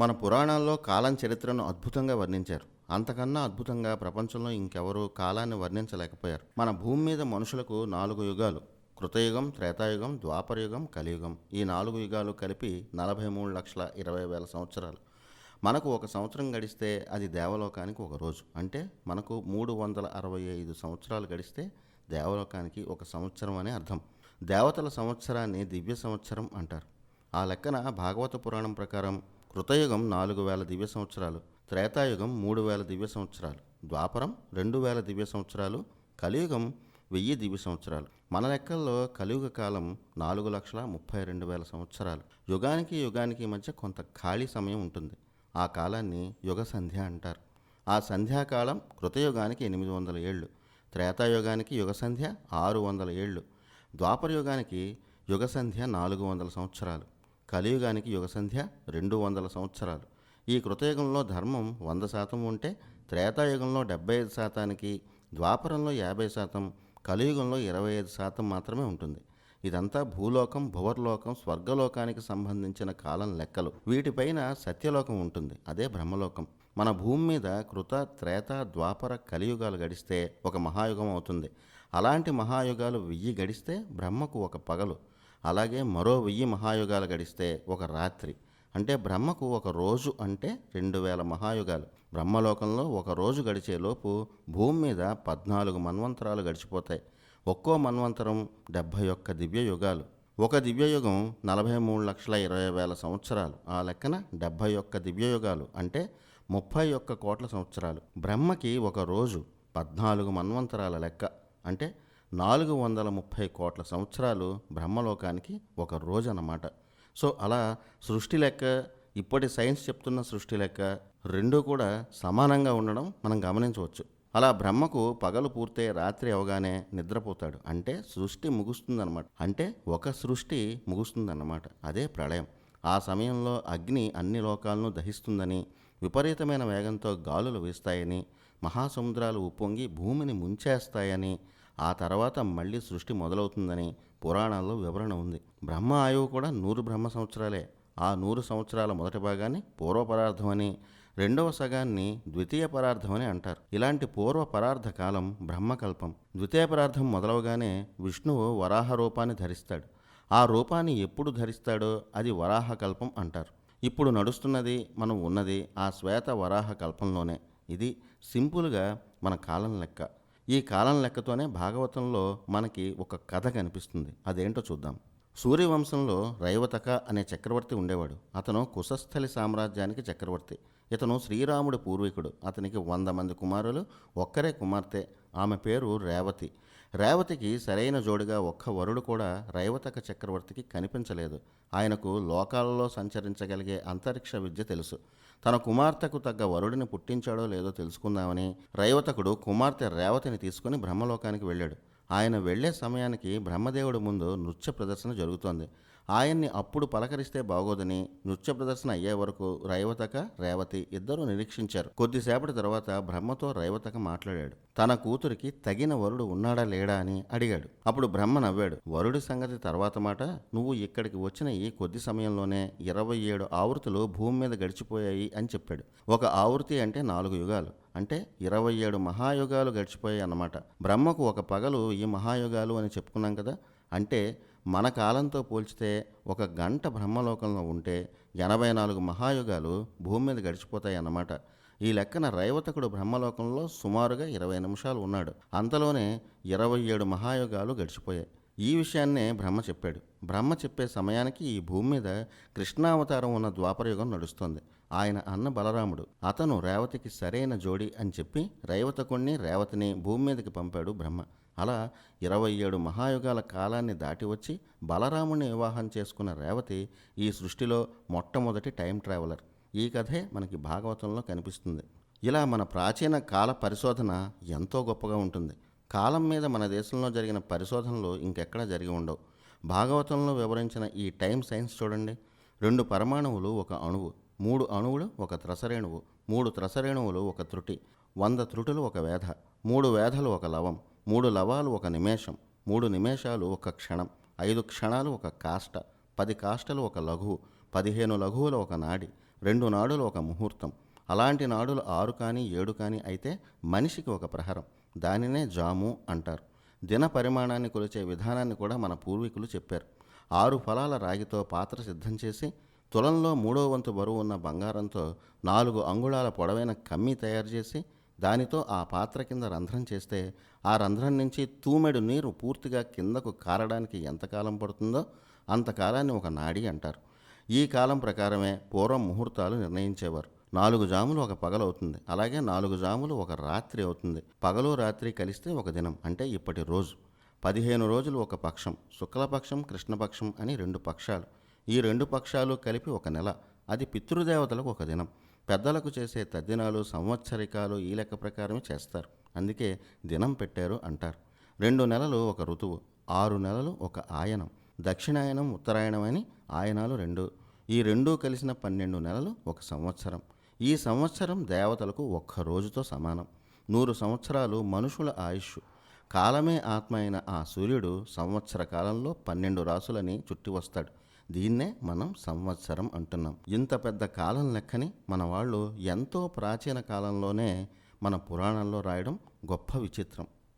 మన పురాణాల్లో కాలం చరిత్రను అద్భుతంగా వర్ణించారు. అంతకన్నా అద్భుతంగా ప్రపంచంలో ఇంకెవరూ కాలాన్ని వర్ణించలేకపోయారు. మన భూమి మీద మనుషులకు నాలుగు యుగాలు కృతయుగం త్రేతాయుగం ద్వాపరయుగం కలియుగం. ఈ నాలుగు యుగాలు కలిపి నలభై మూడు లక్షల ఇరవై వేల సంవత్సరాలు. మనకు ఒక సంవత్సరం గడిస్తే అది దేవలోకానికి ఒక రోజు. అంటే మనకు మూడు వందల అరవై ఐదు సంవత్సరాలు గడిస్తే దేవలోకానికి ఒక సంవత్సరం అనే అర్థం. దేవతల సంవత్సరాన్ని దివ్య సంవత్సరం అంటారు. ఆ లెక్కన భాగవత పురాణం ప్రకారం కృతయుగం నాలుగు వేల దివ్య సంవత్సరాలు త్రేతాయుగం మూడు వేల దివ్య సంవత్సరాలు ద్వాపరం రెండు వేల దివ్య సంవత్సరాలు కలియుగం వెయ్యి దివ్య సంవత్సరాలు. మన లెక్కల్లో కలియుగ కాలం నాలుగు లక్షల ముప్పై రెండు వేల సంవత్సరాలు. యుగానికి యుగానికి మధ్య కొంత ఖాళీ సమయం ఉంటుంది. ఆ కాలాన్ని యుగ సంధ్య అంటారు. ఆ సంధ్యాకాలం కృతయుగానికి ఎనిమిది వందల ఏళ్ళు త్రేతాయుగానికి యుగ సంధ్య ఆరు వందల ఏళ్ళు ద్వాపరయుగానికి యుగ సంధ్య నాలుగు వందల సంవత్సరాలు. కలియుగానికి యుగ సంధ్య రెండు వందల సంవత్సరాలు. ఈ కృతయుగంలో ధర్మం వంద శాతం ఉంటే త్రేతాయుగంలో డెబ్బై ఐదు శాతానికి ద్వాపరంలో యాభై శాతం కలియుగంలో ఇరవై ఐదు శాతం మాత్రమే ఉంటుంది. ఇదంతా భూలోకం భువర్లోకం స్వర్గలోకానికి సంబంధించిన కాలం లెక్కలు. వీటిపైన సత్యలోకం ఉంటుంది అదే బ్రహ్మలోకం. మన భూమి మీద కృత త్రేత ద్వాపర కలియుగాలు గడిస్తే ఒక మహాయుగం అవుతుంది. అలాంటి మహాయుగాలు వెయ్యి గడిస్తే బ్రహ్మకు ఒక పగలు. అలాగే మరో వెయ్యి మహాయుగాలు గడిస్తే ఒక రాత్రి. అంటే బ్రహ్మకు ఒక రోజు అంటే రెండు వేల మహాయుగాలు. బ్రహ్మలోకంలో ఒక రోజు గడిచేలోపు భూమి మీద పద్నాలుగు మన్వంతరాలు గడిచిపోతాయి. ఒక్కో మన్వంతరం డెబ్భై ఒక్క దివ్య యుగాలు. ఒక దివ్యయుగం నలభై మూడు లక్షల ఇరవై వేల సంవత్సరాలు. ఆ లెక్కన డెబ్భై ఒక్క దివ్యయుగాలు అంటే ముప్పై ఒక్క కోట్ల సంవత్సరాలు. బ్రహ్మకి ఒక రోజు పద్నాలుగు మన్వంతరాల లెక్క. అంటే నాలుగు వందల ముప్పై కోట్ల సంవత్సరాలు బ్రహ్మలోకానికి ఒక రోజు అన్నమాట సో అలా సృష్టి లెక్క ఇప్పటి సైన్స్ చెప్తున్న సృష్టి లెక్క రెండూ కూడా సమానంగా ఉండడం మనం గమనించవచ్చు. అలా బ్రహ్మకు పగలు పూర్తే రాత్రి అవగానే నిద్రపోతాడు. అంటే సృష్టి ముగుస్తుందన్నమాట. అంటే ఒక సృష్టి ముగుస్తుందన్నమాట. అదే ప్రళయం. ఆ సమయంలో అగ్ని అన్ని లోకాలను దహిస్తుందని విపరీతమైన వేగంతో గాలులు వీస్తాయని మహాసముద్రాలు ఉప్పొంగి భూమిని ముంచేస్తాయని ఆ తర్వాత మళ్ళీ సృష్టి మొదలవుతుందని పురాణాల్లో వివరణ ఉంది. బ్రహ్మ ఆయువు కూడా నూరు బ్రహ్మ సంవత్సరాలే. ఆ నూరు సంవత్సరాల మొదటి భాగాన్ని పూర్వపరార్థమని రెండవ సగాన్ని ద్వితీయ పరార్థమని అంటారు. ఇలాంటి పూర్వ పరార్థ కాలం బ్రహ్మకల్పం. ద్వితీయ పరార్థం మొదలవగానే విష్ణువు వరాహ రూపాన్ని ధరిస్తాడు. ఆ రూపాన్ని ఎప్పుడు ధరిస్తాడో అది వరాహ కల్పం అంటారు. ఇప్పుడు నడుస్తున్నది మనం ఉన్నది ఆ శ్వేత వరాహ కల్పంలోనే. ఇది సింపుల్గా మన కాలం లెక్క. ఈ కాలం లెక్కతోనే భాగవతంలో మనకి ఒక కథ కనిపిస్తుంది. అదేంటో చూద్దాం. సూర్యవంశంలో రైవతక అనే చక్రవర్తి ఉండేవాడు. అతను కుశస్థలి సామ్రాజ్యానికి చక్రవర్తి. ఇతను శ్రీరాముడి పూర్వీకుడు. అతనికి వంద మంది కుమారులు ఒక్కరే కుమార్తె. ఆమె పేరు రేవతి. రేవతికి సరైన జోడిగా ఒక్క వరుడు కూడా రైవతక చక్రవర్తికి కనిపించలేదు. ఆయనకు లోకాలలో సంచరించగలిగే అంతరిక్ష విద్య తెలుసు. తన కుమార్తెకు తగ్గ వరుడిని పుట్టించాడో లేదో తెలుసుకుందామని రైవతకుడు కుమార్తె రేవతిని తీసుకుని బ్రహ్మలోకానికి వెళ్ళాడు. ఆయన వెళ్ళే సమయానికి బ్రహ్మదేవుడి ముందు నృత్య ప్రదర్శన జరుగుతోంది. ఆయన్ని అప్పుడు పలకరిస్తే బాగోదని నృత్య ప్రదర్శన అయ్యే వరకు రైవతక రేవతి ఇద్దరూ నిరీక్షించారు. కొద్దిసేపటి తర్వాత బ్రహ్మతో రైవతక మాట్లాడాడు. తన కూతురికి తగిన వరుడు ఉన్నాడా లేడా అని అడిగాడు. అప్పుడు బ్రహ్మ నవ్వాడు. వరుడి సంగతి తర్వాత మాట నువ్వు ఇక్కడికి వచ్చిన ఈ కొద్ది సమయంలోనే ఇరవై ఏడు ఆవృతులు భూమి మీద గడిచిపోయాయి అని చెప్పాడు. ఒక ఆవృతి అంటే నాలుగు యుగాలు. అంటే ఇరవై ఏడు మహాయుగాలు గడిచిపోయాయి అన్నమాట. బ్రహ్మకు ఒక పగలు ఈ మహాయుగాలు అని చెప్పుకున్నాం కదా. అంటే మన కాలంతో పోల్చితే ఒక గంట బ్రహ్మలోకంలో ఉంటే ఎనభై నాలుగు మహాయుగాలు భూమి మీద గడిచిపోతాయి అన్నమాట. ఈ లెక్కన రైవతకుడు బ్రహ్మలోకంలో సుమారుగా ఇరవై నిమిషాలు ఉన్నాడు. అంతలోనే ఇరవై ఏడు మహాయుగాలు గడిచిపోయాయి. ఈ విషయాన్నే బ్రహ్మ చెప్పాడు. బ్రహ్మ చెప్పే సమయానికి ఈ భూమి మీద కృష్ణావతారం ఉన్న ద్వాపరయుగం నడుస్తుంది. ఆయన అన్న బలరాముడు అతను రేవతికి సరైన జోడి అని చెప్పి రేవతకుణ్ణి రేవతిని భూమి మీదకి పంపాడు బ్రహ్మ. అలా ఇరవై ఏడు మహాయుగాల కాలాన్ని దాటి వచ్చి బలరాముని వివాహం చేసుకున్న రేవతి ఈ సృష్టిలో మొట్టమొదటి టైం ట్రావెలర్. ఈ కథే మనకి భాగవతంలో కనిపిస్తుంది. ఇలా మన ప్రాచీన కాల పరిశోధన ఎంతో గొప్పగా ఉంటుంది. కాలం మీద మన దేశంలో జరిగిన పరిశోధనలు ఇంకెక్కడా జరిగి ఉండవు. భాగవతంలో వివరించిన ఈ టైం సైన్స్ చూడండి. రెండు పరమాణువులు ఒక అణువు మూడు అణువులు ఒక త్రసరేణువు మూడు త్రసరేణువులు ఒక త్రుటి వంద త్రుటులు ఒక వేధ మూడు వేధలు ఒక లవం మూడు లవాలు ఒక నిమేషం మూడు నిమేషాలు ఒక క్షణం ఐదు క్షణాలు ఒక కాష్ట పది కాష్టలు ఒక లఘువు పదిహేను లఘువులు ఒక నాడి రెండు నాడులు ఒక ముహూర్తం. అలాంటి నాడులు ఆరు కానీ ఏడు కానీ అయితే మనిషికి ఒక ప్రహరం. దానినే జాము అంటారు. దిన పరిమాణాన్ని కొలిచే విధానాన్ని కూడా మన పూర్వీకులు చెప్పారు. ఆరు ఫలాల రాగితో పాత్ర సిద్ధం చేసి తులంలో మూడో వంతు బరువు ఉన్న బంగారంతో నాలుగు అంగుళాల పొడవైన కమ్మి తయారు చేసి దానితో ఆ పాత్ర కింద రంధ్రం చేస్తే ఆ రంధ్రం నుంచి తూమెడు నీరు పూర్తిగా కిందకు కారడానికి ఎంతకాలం పడుతుందో అంతకాలాన్ని ఒక నాడి అంటారు. ఈ కాలం ప్రకారమే పూర్వం ముహూర్తాలు నిర్ణయించేవారు. నాలుగు జాములు ఒక పగలవుతుంది అలాగే నాలుగు జాములు ఒక రాత్రి అవుతుంది. పగలు రాత్రి కలిస్తే ఒక దినం అంటే ఇప్పటి రోజు. పదిహేను రోజులు ఒక పక్షం శుక్లపక్షం కృష్ణపక్షం అని రెండు పక్షాలు. ఈ రెండు పక్షాలు కలిపి ఒక నెల. అది పితృదేవతలకు ఒక దినం. పెద్దలకు చేసే తద్దినాలు సంవత్సరికాలు ఈ లెక్క ప్రకారమే చేస్తారు. అందుకే దినం పెట్టారు అంటారు. రెండు నెలలు ఒక ఋతువు ఆరు నెలలు ఒక ఆయనం దక్షిణాయనం ఉత్తరాయణం అని ఆయనాలు రెండు. ఈ రెండూ కలిసిన పన్నెండు నెలలు ఒక సంవత్సరం. ఈ సంవత్సరం దేవతలకు ఒక్క రోజుతో సమానం. నూరు సంవత్సరాలు మనుషుల ఆయుష్. కాలమే ఆత్మ అయిన ఆ సూర్యుడు సంవత్సర కాలంలో పన్నెండు రాసులని చుట్టి వస్తాడు. దీన్నే మనం సంవత్సరం అంటున్నాం. ఇంత పెద్ద కాలం లెక్కని మన వాళ్ళు ఎంతో ప్రాచీన కాలంలోనే మన పురాణంలో రాయడం గొప్ప విచిత్రం.